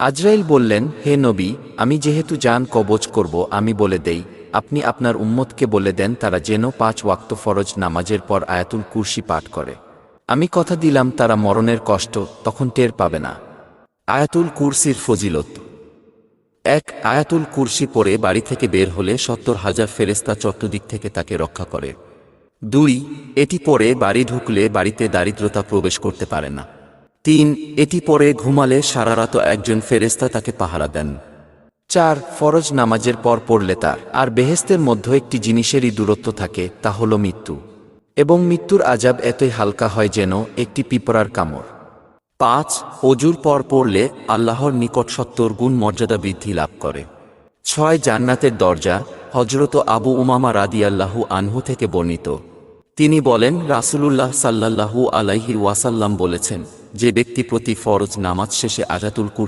আজরাইল বললেন, হে নবী, আমি যেহেতু যান কবজ করব, আমি বলে দেই, আপনি আপনার উম্মতকে বলে দেন, তারা যেন পাঁচ ওয়াক্ত ফরজ নামাজের পর আয়াতুল কুরসি পাঠ করে। আমি কথা দিলাম, তারা মরণের কষ্ট তখন টের পাবে না। আয়াতুল কুরসির ফজিলত। এক, আয়াতুল কুরসি পরে বাড়ি থেকে বের হলে সত্তর হাজার ফেরেস্তা চতুর্দিক থেকে তাকে রক্ষা করে। দুই, এটি পরে বাড়ি ঢুকলে বাড়িতে দারিদ্রতা প্রবেশ করতে পারে না। তিন, এটি পরে ঘুমালে সারা রাত একজন ফেরেস্তা তাকে পাহারা দেন। চার, ফরজ নামাজের পর পড়লে তার আর বেহেস্তের মধ্যে একটি জিনিসেরই দূরত্ব থাকে, তা হল মৃত্যু। এবং মৃত্যুর আজাব এতই হালকা হয় যেন একটি পিঁপড়ার কামড়। পাঁচ, অজুর পর পড়লে আল্লাহর নিকট সত্তর গুণ মর্যাদা বৃদ্ধি লাভ করে। ছয়, জান্নাতের দরজা হজরত আবু উমামা রাদিয়াল্লাহু আনহু থেকে বর্ণিত। তিনি বলেন, রাসূলুল্লাহ সাল্লাল্লাহু আলাইহি ওয়াসাল্লাম বলেছেন যে ব্যক্তি প্রতি ফরজ নামাজ শেষে আজাতুল